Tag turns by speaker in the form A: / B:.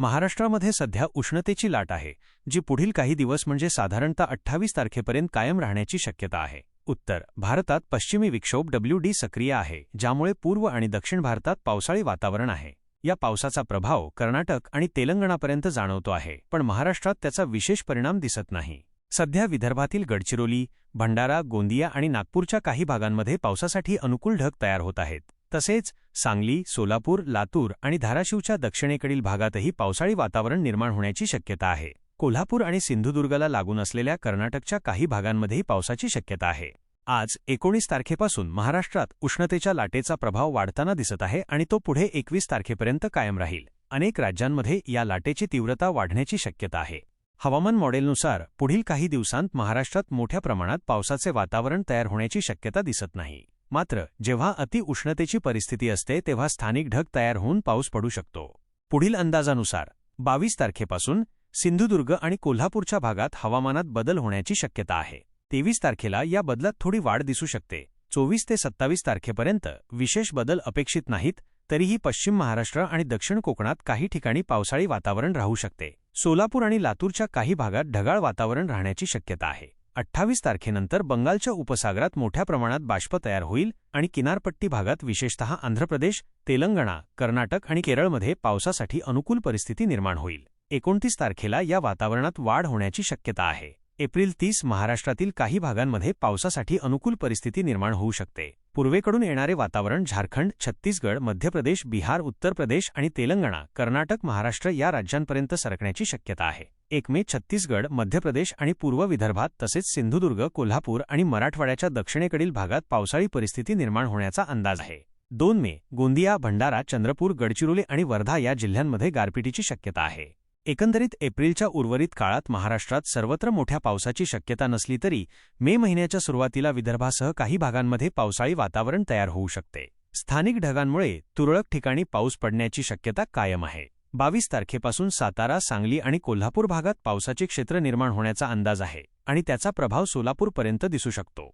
A: महाराष्ट्रामध्ये सध्या उष्णतेची लाट आहे जी पुढील काही दिवस म्हणजे साधारणतः अठ्ठावीस तारखेपर्यंत कायम राहण्याची शक्यता आहे. उत्तर भारतात पश्चिमी विक्षोभ डब्ल्यू डी सक्रिय आहे ज्यामुळे पूर्व आणि दक्षिण भारतात पावसाळी वातावरण आहे. या पावसाचा प्रभाव कर्नाटक आणि तेलंगणापर्यंत जाणवतो आहे पण महाराष्ट्रात त्याचा विशेष परिणाम दिसत नाही. सध्या विदर्भातील गडचिरोली भंडारा गोंदिया आणि नागपूरच्या काही भागांमध्ये पावसासाठी अनुकूल ढग तयार होत आहेत. तसेच सांगली सोलापूर लातूर आणि धाराशिवच्या दक्षिणेकडील भागातही पावसाळी वातावरण निर्माण होण्याची शक्यता आहे. कोल्हापूर आणि सिंधुदुर्गला लागून असलेल्या कर्नाटकच्या काही भागांमध्येही पावसाची शक्यता आहे. आज एकोणीस तारखेपासून महाराष्ट्रात उष्णतेच्या लाटेचा प्रभाव वाढताना दिसत आहे आणि तो पुढे एकवीस तारखेपर्यंत कायम राहील. अनेक राज्यांमध्ये या लाटेची तीव्रता वाढण्याची शक्यता आहे. हवामान मॉडेलनुसार पुढील काही दिवसांत महाराष्ट्रात मोठ्या प्रमाणात पावसाचे वातावरण तयार होण्याची शक्यता दिसत नाही. मात्र जेव्हा अतिउष्णतेची परिस्थिती असते तेव्हा स्थानिक ढग तयार होऊन पाऊस पडू शकतो. पुढील अंदाजानुसार बावीस तारखेपासून सिंधुदुर्ग आणि कोल्हापूरच्या भागात हवामानात बदल होण्याची शक्यता आहे. तेवीस तारखेला या बदलात थोडी वाढ दिसू शकते. चोवीस ते सत्तावीस तारखेपर्यंत विशेष बदल अपेक्षित नाहीत तरीही पश्चिम महाराष्ट्र आणि दक्षिण कोकणात काही ठिकाणी पावसाळी वातावरण राहू शकते. सोलापूर आणि लातूरच्या काही भागात ढगाळ वातावरण राहण्याची शक्यता आहे. अठ्ठावीस तारखेनंतर बंगालच्या उपसागरात मोठ्या प्रमाणात बाष्प तयार होईल आणि किनारपट्टी भागात विशेषतः आंध्र प्रदेश तेलंगणा कर्नाटक आणि केरळमध्ये पावसासाठी अनुकूल परिस्थिती निर्माण होईल. एकोणतीस तारखेला या वातावरणात वाढ होण्याची शक्यता आहे. एप्रिल तीस महाराष्ट्रातील काही भागांमध्ये पावसासाठी अनुकूल परिस्थिती निर्माण होऊ शकते. पूर्वेकडून येणारे वातावरण झारखंड छत्तीसगड मध्य प्रदेश बिहार उत्तर प्रदेश आणि तेलंगणा कर्नाटक महाराष्ट्र या राज्यांपर्यंत सरकण्याची शक्यता आहे. एक मे छत्तीसगड मध्य प्रदेश आणि पूर्व विदर्भात तसेच सिंधुदुर्ग कोल्हापूर आणि मराठवाड्याच्या दक्षिणेकडील भागात पावसाळी परिस्थिती निर्माण होण्याचा अंदाज आहे. दोन मे गोंदिया भंडारा चंद्रपूर गडचिरोली आणि वर्धा या जिल्ह्यांमध्ये गारपिटीची शक्यता आहे. एकंदरीत एप्रिलच्या उर्वरित काळात महाराष्ट्रात सर्वत्र मोठ्या पावसाची शक्यता नसली तरी मे महिन्याच्या सुरुवातीला विदर्भासह काही भागांमध्ये पावसाळी वातावरण तयार होऊ शकते. स्थानिक ढगांमुळे तुरळक ठिकाणी पाऊस पडण्याची शक्यता कायम आहे. बावीस तारखेपासून सातारा सांगली आणि कोल्हापूर भागात पावसाचे क्षेत्र निर्माण होण्याचा अंदाज आहे आणि त्याचा प्रभाव सोलापूरपर्यंत दिसू शकतो.